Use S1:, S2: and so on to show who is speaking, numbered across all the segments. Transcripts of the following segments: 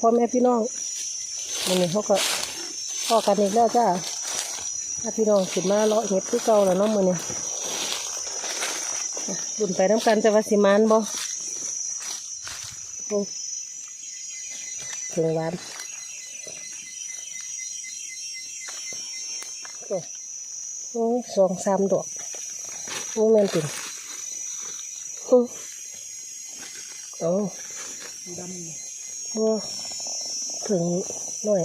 S1: พ่อแม่พี่น้องวันนี้เขาก็พ่อกันอีกแล้วจ้าถ้าพี่น้องขึ้นมาเลาะเห็ดคือเก่าแล้วเนาะมื้อนี้อ่บุญไปน้ำกันจะว่าสิมานบ่โอ้ถึงวานโอ้สองสามดอกโอ้แม่นติ่งโอ้โอ้
S2: ดำ
S1: โอ้ ถึงหน่อย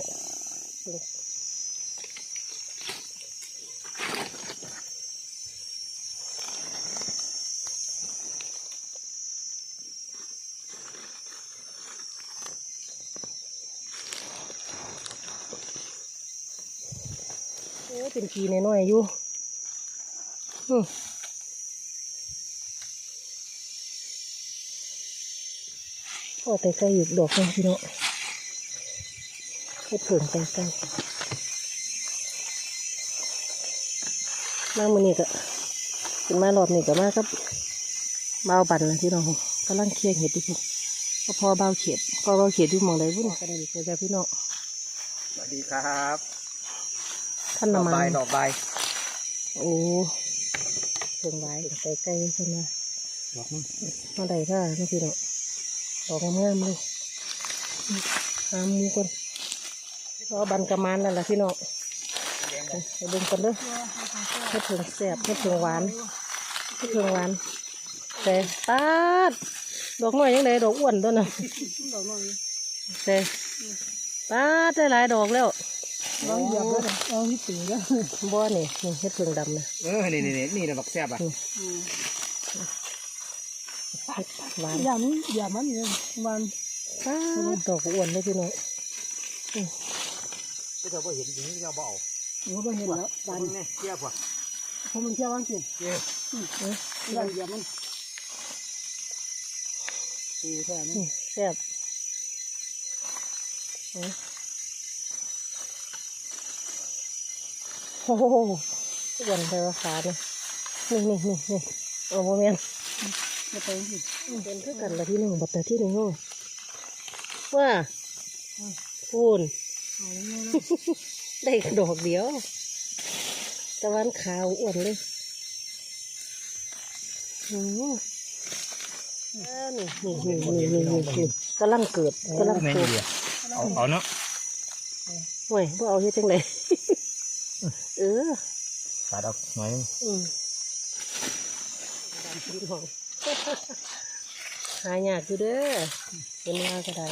S1: เป็นกีน้อยๆอยู่อืมพอแต่ใกล้อยู่ดอกนึงพี่น้อง ให้เผิ่งใกล้ๆมามือนี้ก็ขึ้นมารอบนี้ก็มาครับเบาวบันเลยพี่น้องกำลังเคลียร์เห็ดอยู่พุ่นก็พอเบาวเขียดพอเบาวเขียดอยู่หมองใดบุ่นก็ได้เจอจ้าพี่น้อง
S2: สวัสดีครับ
S1: ท่าน
S2: ดอก
S1: นำมา
S2: ใบดอกใบ
S1: โอ้เพิ่งไว้ใกล้ๆขึ้นมา
S2: ดอกนึง
S1: มาได้ค่ะนี่พี่น้องดอกงามๆเลยหาหมูก่อน พอบันกระมานนั่นแหละพี่น้อง
S2: แดง
S1: ไปไปเบิ่งกันเด้อเฮ็ดเพิ่งแซ่บเฮ็ดเพิ่งหวานเฮ็ดเพิ่งหวานแต่ตาดดอกน้อยยังไงดอกอ้วนตัวน่ะ
S2: ดอกน้อย
S1: แต่ตาดได้หลายดอกแล้ว
S2: ลองเหยียบด้วยเอาที่ตีด้วย
S1: บ่นี่นี่เฮ็ดเพิ่งดำนะ
S2: เออนี่นี่นี่นี่นะบักแซ่บอะ
S1: หวาน
S2: อย่ามันอย่ามันเนี่ยมัน
S1: ตาดดอกอ้วนเลยพี่น้อง
S2: ก็จะพอเห็นดีก็เบา
S3: โอ้ยเห็นแล้ว
S2: บานเนี่ยเทียบว่ะ
S3: ผมมันเที่ยววันกิน
S2: เจ๊
S3: อย่าเหยียบมัน
S2: ตีแค่นี้
S1: นี่แซ่บเอ้ยโอ้โหอ้วนไปว่าขาเนี่ยนี่นี่นี่นี่เอาโมเมน
S3: จะไปกิน
S1: เป็นเท่ากันละที่หนึ่งบัตรที่หนึ่งโง่ว่าพูน
S3: เอา แล้วนะ
S1: ได้ดอกเดียวตะวันขาวอ้วนเลยอืมอ่านี่นี่นี่นี่นี่นี่นี่กำลังเกิดกำลัง
S2: แม่
S1: เกิด
S2: ดีเอาเอาเนาะ
S1: ห่วยพวกเอาเฮ็ดจังไดเออ
S2: ขาดเอาหน่อย
S1: อืมหายากอยู่เด้อเป็นว่าก็ได้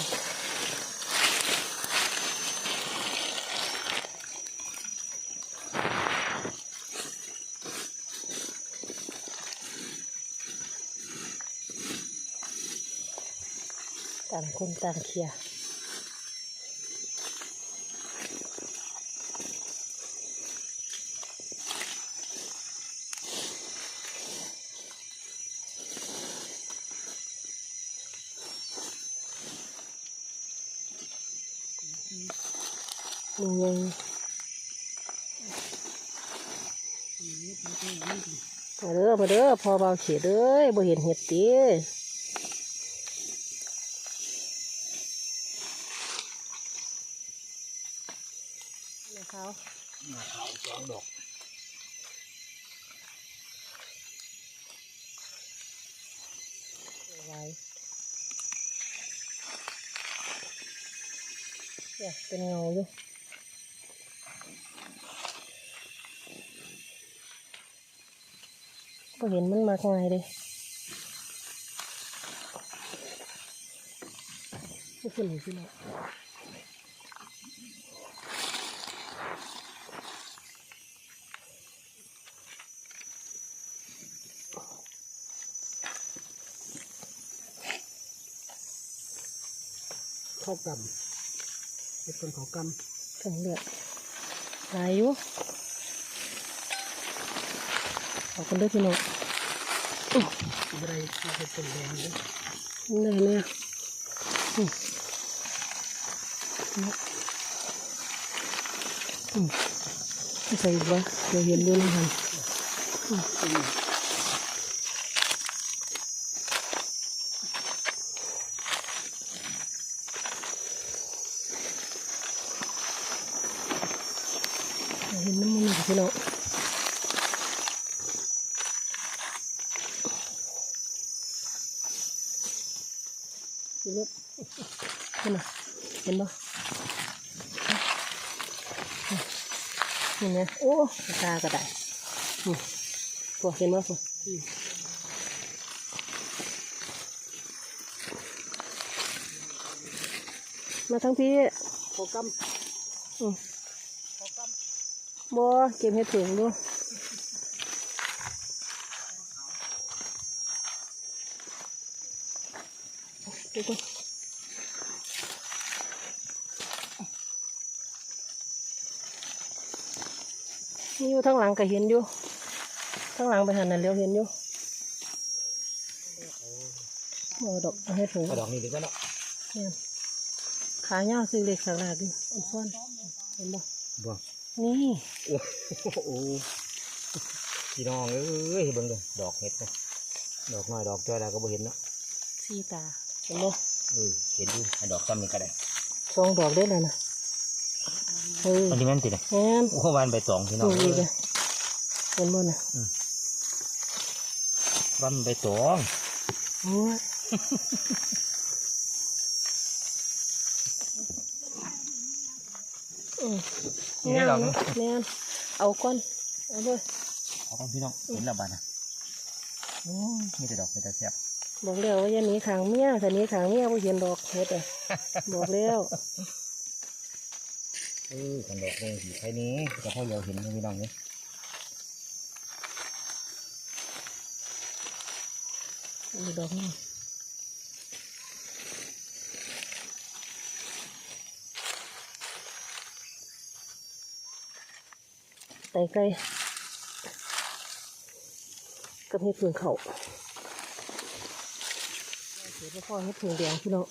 S1: ต่างคนต่างเคลียร์นี่ไงมาเด้อมาเด้อพอเบาเขียดเด้ยบ่เห็นเห็ดตีนะคะ
S2: สองดอก
S1: ไว้เนี่ยเป็นเงาอยู่ ก็เห็นมันมากง่ายเลยไม่ขึ้นเลยพี่น้อง
S3: เข้ากำเป็นคนเขาก
S1: ถึงเลือดหลายอยู่ข อบคุด้วยพี่น้อง
S3: อะไรมาเป็นตุ่มแดงเลย
S1: นี่เนี่ยใส่บ้าเราเห็นด้วยนะฮะเห็นน้ำมันที่น้อ นไหมโอ้ตาก็ได้นี่พวกเห็นปะพวกมาทั้งพี่
S3: โคก
S1: อืมบ่เก็บเห็ดถุงดูดูก่อน นี่อยู่ทั้งหลังก็เห็นอยู่ทั้งหลังไปหันนั่นเลี้ยวเห็นอยู่บ่ดอกเอาเห็ดถุง
S2: เอาดอกนี้ดีกว่าเนาะ
S1: เนี่ยขาเงาวซื้อเล็กสักหลาดดิอันฟ้อนเห็นบ่
S2: บ่
S1: นี่
S2: โอ้โหพี่น้องเอ้ยเบิ่งเด้อดอกเห็ดเนาะดอกน้อยดอกจ้อยแล้วก็บ่เห็นเนาะ
S1: สีตาเห็นบ่
S2: เออเห็นอยู่ให้ดอกซ้ำนี่ก็ได้
S1: สองดอกได้เลยนะ เออ
S2: อันนี้แม่นติเนี่ย
S1: แม่น
S2: โอ้วานใบตองพี่น้
S1: ดู
S2: อง
S1: อีก
S2: เอ้
S1: เลยยเห็นบ่น่ะ
S2: วานใบตอง
S1: โอ้ยอืม
S2: นี่ได้ดอกนึง
S1: แม่นเอาก้อนเอาเลย
S2: เอาก่อนพี่น้องเห็นแล้วบาดนะโอ้ยมีแต่ดอกมีแต่แซ่บ
S1: บอกแล้วว่าอย่าหนีขางเมียถ้าหนีขางเมียบ่เห็นดอกเฮ็ดอะบอกแล้ว
S2: เออกันดอกเลยสีไข่นี้จะให้เราเห็นพี่น้องนี่
S1: มีดอกนี่ไตไก่กับเห็ดผึ่งเขาเดี๋ยวพ่อเห็ดผึ่งแดงพี่น้อง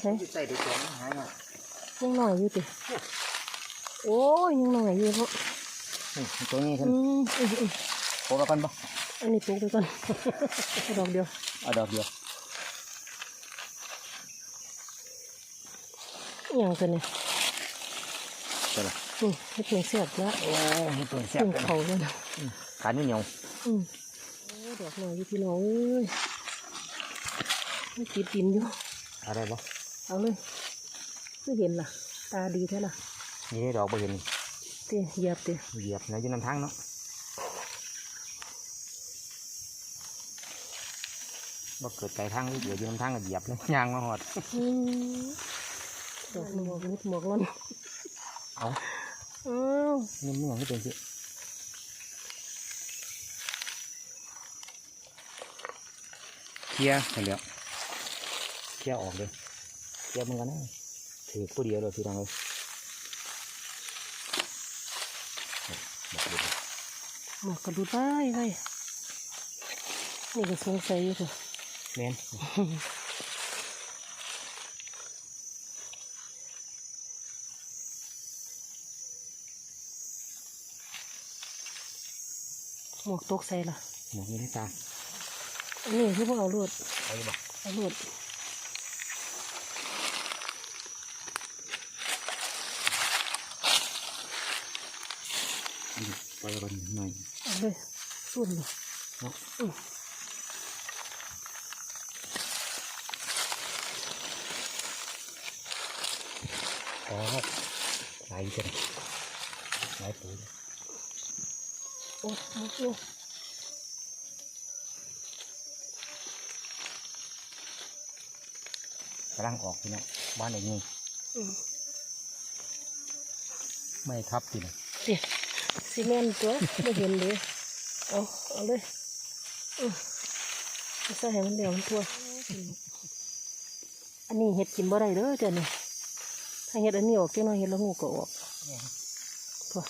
S1: เฮ้ย
S2: ใส่ได้สองหายอะ
S1: ยังหน่อยอยู่ติโอ้ยยังหน่อยอยู่เพราะ
S2: นี่ตัวนี้
S1: อื
S2: ขึ้น
S1: มอืมอืม
S2: โคไปก่อนบ่
S1: อันนี้ปลูกไปก่อนเอาดอกเดียว
S2: เอาดอกเดียว
S1: อหย่างตัวนี้
S2: ใช่ละ
S1: นี่เห็ดผึ่งเสียบแล้ว
S2: โอ้ยตัวแซ่บ
S1: ผึ่ง
S2: เลย
S1: เขาเลยนะ
S2: ขาเหนียว
S1: อืมโอ้ดอกหน่อยอยู่พี่น้องเอ้ยไม่ติดดินอยู่
S2: อะไรบ่
S1: เอาเลย ไม่เห็นล่ะ ตาดีแท้ล่ะ
S2: นี่ได้ดอกบ่เห็น
S1: เตี้ยเหยียบเตี้ย
S2: เหยียบนะอยู่นำทางเนาะบ่เกิดไกลทางเหลืออยู่นำทางก็เหยียบเลยยางมาหอด
S1: อืมดอกหมวกนิดหมวกล้น
S2: เอา
S1: อ้าว
S2: นี่มันอย่างที่เป็นสิเคลียร์ไปแล้วเคลียร์ออกเลยเคลียร์มันกันนะ ถือผู้เดียวเลยพี่น้องเลยบอกเลย
S1: หมวกกระดูดไปไปนี่ก็สงสัยอยู่ตัว
S2: แม่น
S1: หมวกตกใส่ล่ะ
S2: หมอกนี่ได้ตา
S1: อันนี้คือพวกเอาลวด
S2: เอาอยู่บ่
S1: เอาลวด
S2: อืมปล่อยกันหน่อย
S1: เอาเลยส่วนเลย
S2: เนาะ
S1: อืม
S2: อ๋อไหลกันไหลปุ๋ย
S1: โอ้โอ้โอ้
S2: กำลังออกพี่น้องบ้านไหนนี่
S1: อืม
S2: ไม่ทับสินะ
S1: เดี๋ยว ซีเมนต์ตัวไม่เห็นเลยเอาเอาเลยอืมเอาใส่ให้มันเดี๋ยวมันทั่วอันนี้เห็ดกินบ่ได้เด้อเจ้านี่ถ้าเห็ดอันนี้ออกเจ้าน้อยเห็ดละงูก็ออกทั่ว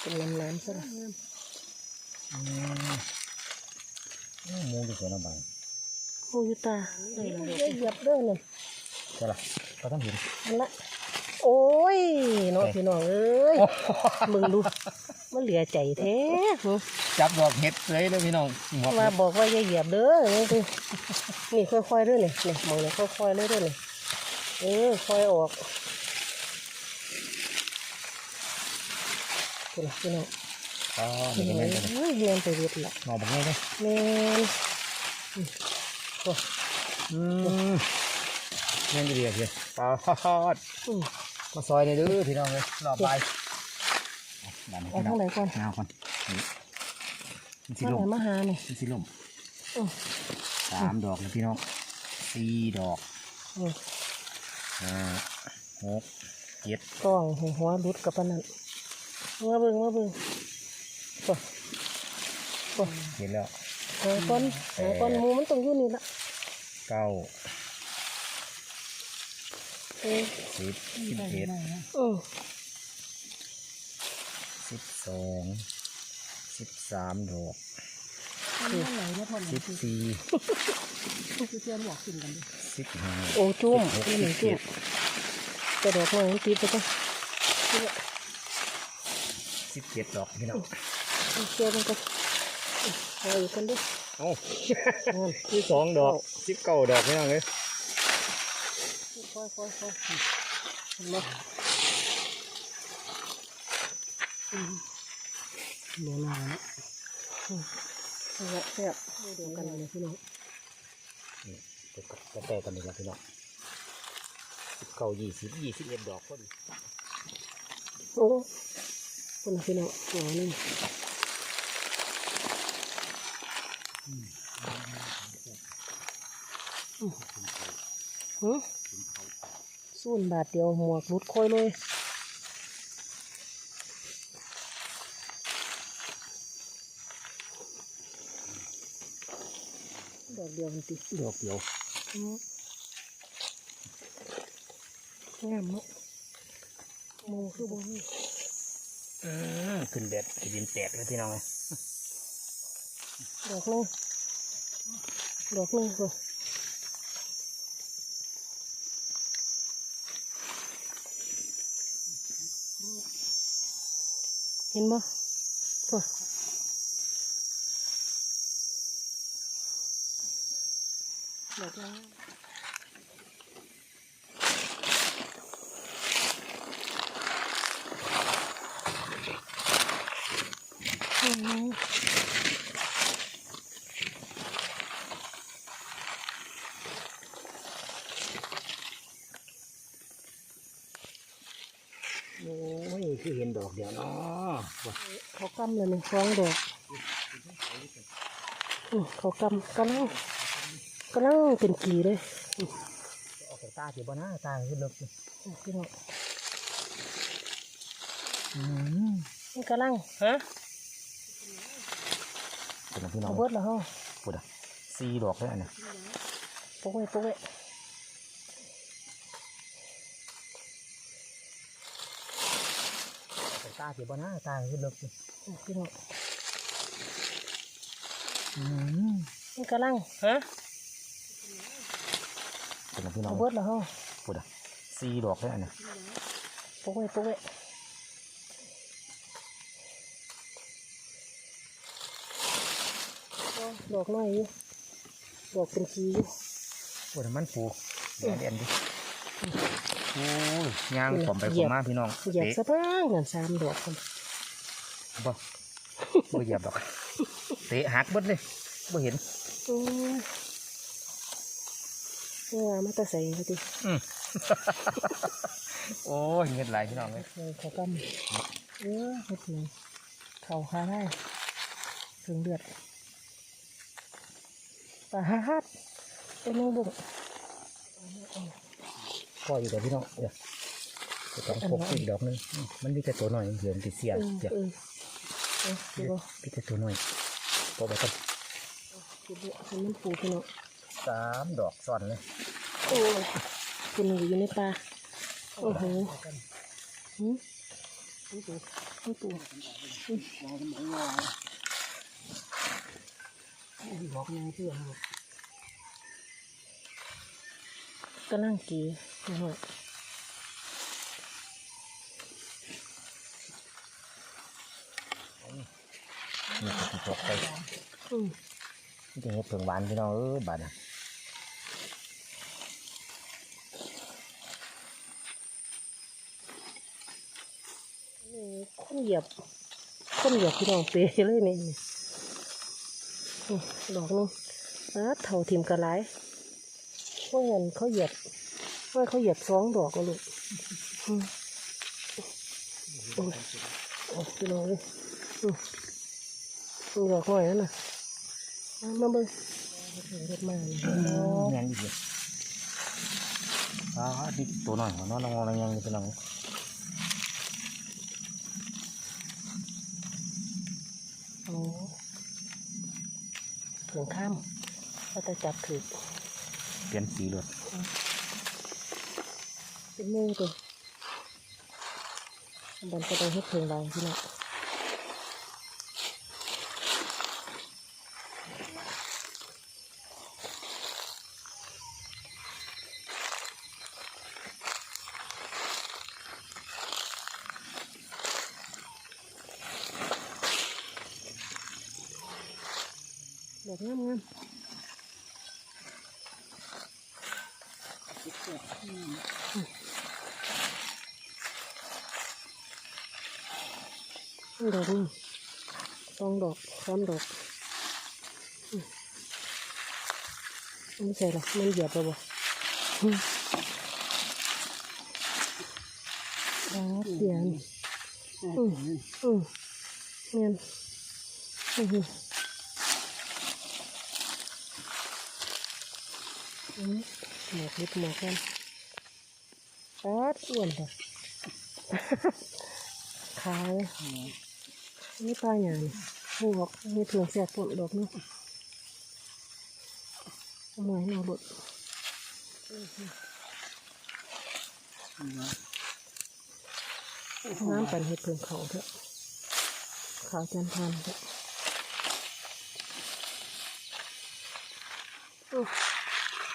S1: เป็นน้ำน้ำซะละ
S2: อืมอืมหมูอยู่สวนน้ำบาง
S1: งูอยู่ตาเเหยียบเด้อเนี่ย
S2: ใช่ละก็ต้องเห็น
S1: อันละ โอ้ยน้องพี่น้องเอ้ยมึงดูมันเหลือใจแท้หึ
S2: จับดอกเห็ดเลยเลยพี่น้องหมวก
S1: ว่าบอกว่าอย่าเหยียบเด้อนี่คือนี่ค่อยๆเด้อนี่นี่มองนี่ค่อยๆเลยเด้อนี่เออคอยออกคุณล่ะพี่น้อง
S2: อ๋อ
S1: เฮ้
S2: นี่
S1: ย
S2: ก็แม่นตัวนี้
S1: เรียนไปเรียบละ
S2: หน่อบักง่ายเลย
S1: แม่นอืมโอ้
S2: อืมแม่นดีๆเลยปลาฮอด
S1: อื ม
S2: มาซอยในอยเด้อพี่น้องเลยรอบใบดัน
S1: เอา
S2: ให้
S1: ทางไหนก่อน
S2: เอาก่อนนี่มันสิ
S1: ทาง
S2: ล
S1: ไหน
S2: ม
S1: มาหาเนี่ย
S2: มันสิลม
S1: อืม
S2: สามดอกเลยพี่น้องสี่ดอก
S1: อืม
S2: ห้าหกเจ็ด
S1: กล้องหัวหัวรุดกับปานนั้นมาเบิ่งมาเบิ่งโอ้โอ้
S2: เห็นแล้ว
S1: หาก้อนหาก้อนหมูมันต้องอยู่นี่ละ
S2: เก้า
S1: เออ
S2: สิบสิบเอ็ด
S1: อืม
S2: สิบสองสิบสามดอก
S3: อันนี้ไหนเนี่ยพอห
S2: สิ
S3: นึ่
S2: บ
S3: ง
S2: สี่
S3: คือเพื่อนบอกกินกันดิ
S2: สิบห้า
S1: โอ้จุ่ม
S2: สิบหก
S1: นี่หนึ่ง
S2: สิ
S1: จุ่
S2: บ
S1: มแต่ดอกไม้มันติดไปจ้ะ
S2: สิบเจ็ดดอกพี่น้อง
S1: เชื่อมันก็เอาอยู่กันด้วย
S2: เอ้า
S1: นั่น
S2: ที่สองดอกสิบเก้าดอกพี่น้องเลย
S1: ค่อยค่อยค่อยเห็นไหมอืม
S3: เดี๋ยวนานะ
S1: เอาละแซ่บเดียวกันเลยพี่น้อง
S2: นี่จะแตกกันอีกแล้วพี่น้องเก้ายี่สิบยี่สิบเอ็ดดอกพอดี
S1: โอ้คนพี่น้องหัวนี่หือ สูนบาทเดียวหมวกรุดค่อยเลยดอกเดียวมันติ
S2: ดอกเดียว
S1: อืมงามเนาะหมูคือบ่มี
S2: อืมขึ้นแดดขึ้นดินแตกเลยพี่น้องเลย
S1: ดอกหนึงดอกหนึงก็ เห็นบ่ก็ดอกแล้วอืม
S2: โอ้ย คือเห็นดอกเดียวเนาะว่ะ
S1: เขากำเลยหนึ่งสองดอกอืมเขากำกำลังกำลังเป็นกีเลย
S2: ออกจากตาสิบ่นะตาคือเลิกอยู่
S1: อืมพี่น้อง
S2: อืม
S1: มันกำลังฮะ
S2: เป็นพี่น้อ
S1: เอา
S2: ง
S1: เบิดแล้วเฮา
S2: พูดอะสี่ดอกเลยอันเนี้ย
S1: ปกไว้ปกไว้
S2: ออกจากตาสิบ่นะตาคือเลิกอยู่
S1: อืมพี่น้อง
S2: อืม
S1: มันกำลังฮะ
S2: เป็นพี่น้อ
S1: เอา
S2: ง
S1: เบิดแล้วเฮา
S2: พูดอะสี่ดอกเลยอันเนี้ย
S1: ปกไว้ปกไว้โอ้ดอกน้อยอยู่ดอกเป็นกีอยู่
S2: พูดอะมันปูเดี๋ยวเด่นดิ โอ้ยย่างผมไปผมมาพี่น้อง
S1: เหยียบ
S2: เตะ
S1: ซะบ้างเงินสามดอกคน
S2: บ่บ่เหยียบดอกเตะหักเบิดเลยบ่เห็น
S1: อืมเนี่ยมาแตะใส่ไปดิ
S2: อืมโอ้ยเงินไหลายพี่น้องเลย
S1: เลยเขากำเออเฮ็ดเลยเข่าคาได้ถึงเดือดปลาฮัดเป็นแมงบุ้ง
S2: ก็อยู่กับพี่น้องเดี๋ยวจะต้องพกอีกดอกหนึงอืมมันมีแต่ตัวหน่อยเหี่ยมติดเสีย
S1: เออ
S2: เดี๋ยว
S1: เออเออดูบ่
S2: มีแต่ตัวหน่อยพกไปกัน
S1: ดูบ่ให้มันปูพี่น้อง
S2: สามดอกซ้อนเลย
S1: โอ้ยคุณอยู่ในปลาโอ้โหหืมมันปูมันปูอืม
S3: บอกนายเพื่อน
S1: ก็นั่งกีนนะฮะ
S2: นี่คือที่ตกไป
S1: อืม
S2: นี่จะเห็ดเผือกหวานพี่น้องเออบาดนี่
S1: ข้นเหยียบคนเหยียบพี่น้องเปรเลยนี่ดอกนึงอะเท่าทิมกระไร ว่าเห็นเขาเหยียบว่าเขาเหยียบสองดอกก็ลูกอืมโอ้ยโอ้ยพี่น้องเลยอืมดอกหน่อยนั่นน่ะมามาเบิ่งเฮ็ดมานี่เนาะ
S2: แม่นอีกเลยอ่านี่ตัวหน่อยหัวนอนงออะไรยังอยู่เป็นหนัง
S1: โอ้ถึงข้ามก็จะจับถือ
S2: เปลี่ยนสีเลย
S1: เป็นมือตัวบันก็ต้องให้เพิงแรงที่นี่ ดอกนี่สองดอกสามดอกอืมไม่ใช่หรอกมันเหยียบไปบ่อืมครับเสียนอืมอืมเมียอือหืออืมหมอกนิดหมอกกันปัดอ้วนเลยขาย นี่ปลาอย่างหัวกมีถุงแสบปนดอกเนาะเอาหมอยหน่อหลุดน้ำปั่นเห็ดเพิ่งเขาเถอะขาวจันทันเถอะ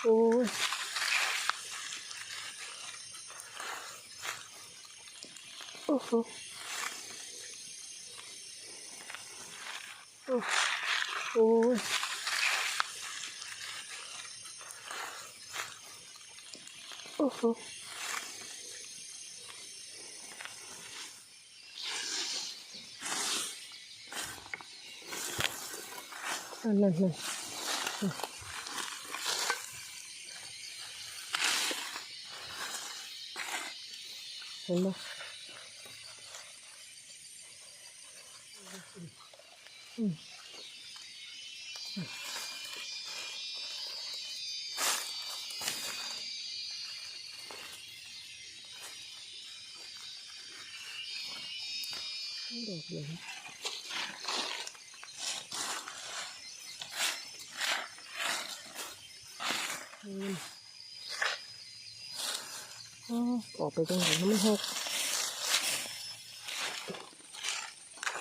S1: โอ้ยโอ้โห โอ้โอ้ยโอ้ ดอกเหลืองออกไปตรงไหนให้มันหก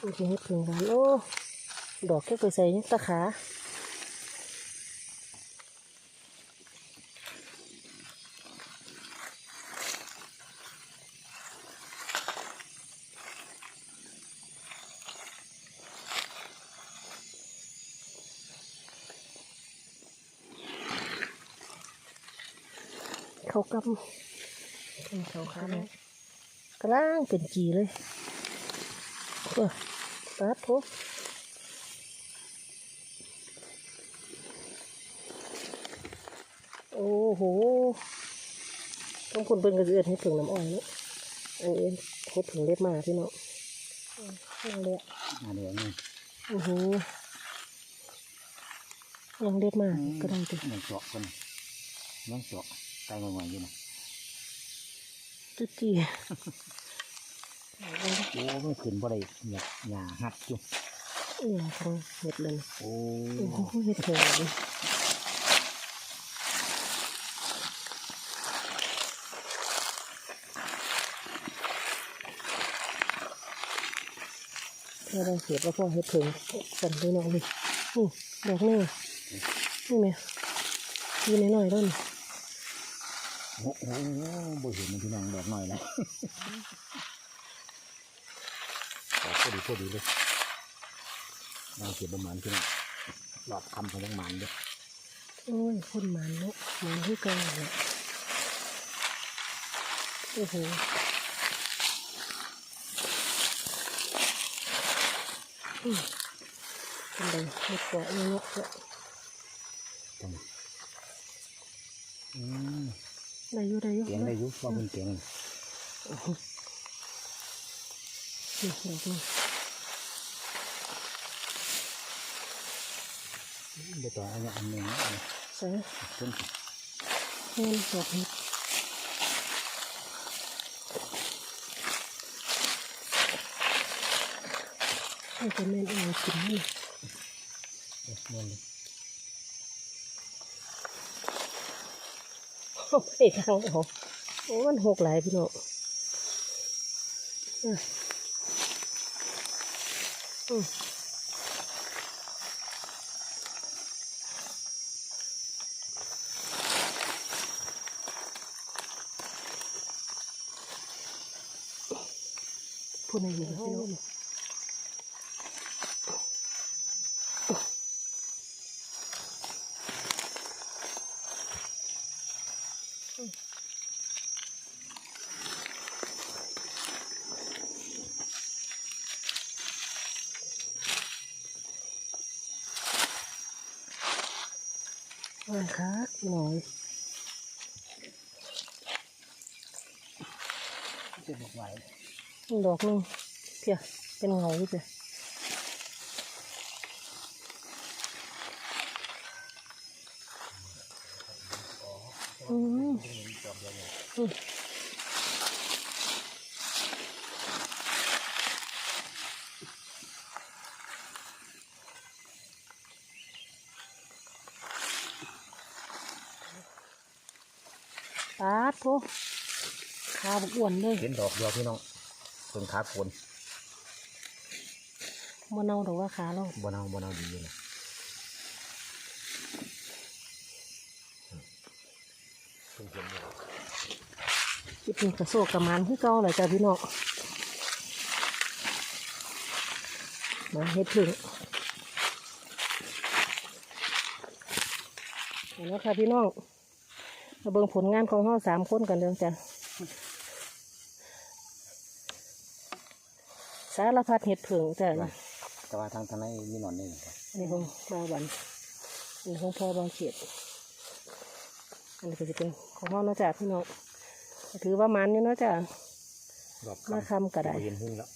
S1: นี่คือเห็ดผึ่งร้านโอ้ ดอกแค่ไปใส่ตะขาเขากำเป็นเขาขาเลยกระล่างเป็นจีเลยเออตัดทุก โอ้โหต้องคนเป็นกระเดือนให้ถึงน้ำอ้อยเนาะอันนี้เฮ็ดถึงเล็ดมาพี่เนาะอืมนั่นเลยอะ
S2: อ่าเดี๋ยวนี่
S1: โอ้โหยังเล็ดมาก็ได้ติ
S2: เหมือนเจาะกันน้องเจาะตายงอยๆอยู่นะ
S1: ตุ๊จี
S2: โอ้ไม่ขึ้นบ่ได้หยาหยาหัดอยู่
S1: เนี่ยทางเห็ดเลยนะ
S2: โอ้
S1: โอ้โหเห็ดเถิง ถ้าเราเสียบแล้วก็เห็ดเถิงกันด้วยน้องดินี่ดอกนี่นี่ไหมยีนหน่อยๆด้วยนี่
S2: โอ้โหบ่เห็นมันพี่น้องดอกหน่อยนะดอกพอดีพอดีเลยนางเก็บประมาณพี่น้องหลอดคำของยังมันเด้อ
S1: โอ้ยคนหมันเนาะหมันที่เกันเนี่ยโอ้โห เป็นไดเห็ดเกาะเนาะเนาะ
S2: จังอืม
S1: ได้อยู่ได้อยู่
S2: เสียงได้อยุบว่ามันเสียง
S1: นี่ดอกนี่
S2: เดี๋ยวต่ออันนี้อันหนึ่งนะ
S1: ใส่
S2: ต้น
S1: เงินดอกเห็ดให้จะแม่นเอากินนี่
S2: เอ๊ะเงินเลย
S1: โอ้ไปทางออกโอ้มันหกหลายพี่น้องอืมพูดอะไรอยู่พี่น้องว่าค่ะพี่ น้อง
S2: จะบอกไว้
S1: ดอกหนึงเพียเป็นเงาอยู่เพียอืมอืมปาด โถขาบกอ้วนเลย
S2: เห็นดอกเดียวพี่น้องเพิ่งขาโคน
S1: มันเอาดอกว่าขาเรา
S2: บนเอาบนเอาดีอยู่นะเพิ่งเห็นอยู่
S1: คิดเป็นกระโซกกระมันคือเก่าเลยจ้ะพี่น้องมาเฮ็ดถึงเห็นไหมคะพี่น้องมา เบิ่งผลงานของเราสามคนกันเด้อจ้ะสารพัดเห็ดผึ่งจ้ะ
S2: แต่ว่าทางทางในมีหนอนนี่ครับ
S1: อันนี้ของบาวบันอันนี้ของพ่อบางเขียดอันนี้ก็จะเป็นของพ่อเนาะจ้ะพี่น้องก็ถือว่ามันอยู่เนาะจ้ะ
S2: ดอก
S1: มาคำก็ได้
S2: เห็นหุ่นแล้ว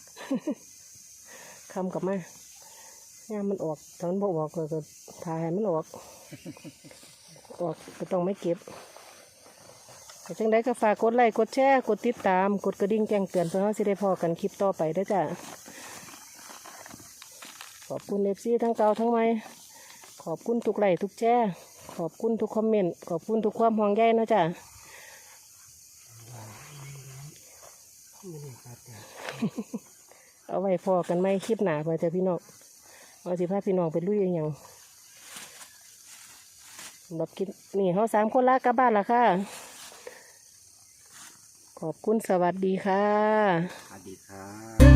S1: คำกับมาย่ามมันออกตอนบ่ออกก็ก็ถ่ายให้มันออกออกก็ต้องไม่เก็บแต่ จังได้ก็ฝากกดไลค์กดแชร์กดติดตาม กดกระดิ่งแจ้งเตือนเพื่อเราสิได้พอกันคลิปต่อไปเด้อจ้ะขอบคุณเอฟซีทั้งเก่าทั้งใหม่ขอบคุณทุกไลค์ทุกแชร์ขอบคุณทุกคอมเมนต์ขอบคุณทุกความห่วงใยเนาะจ้ะ
S3: ไม่ได้ครับแต่
S1: เอาไว้พอกันไหมคลิปหนาไปจ้ะพี่น้องเอาสิพาพี่น้องไปลุยอหย่างสำหรับคลิปนี่เขาสามคนลากลับบ้านละค่ะ ขอบคุณสวัสดีค่ะ
S2: สวัสดีครับ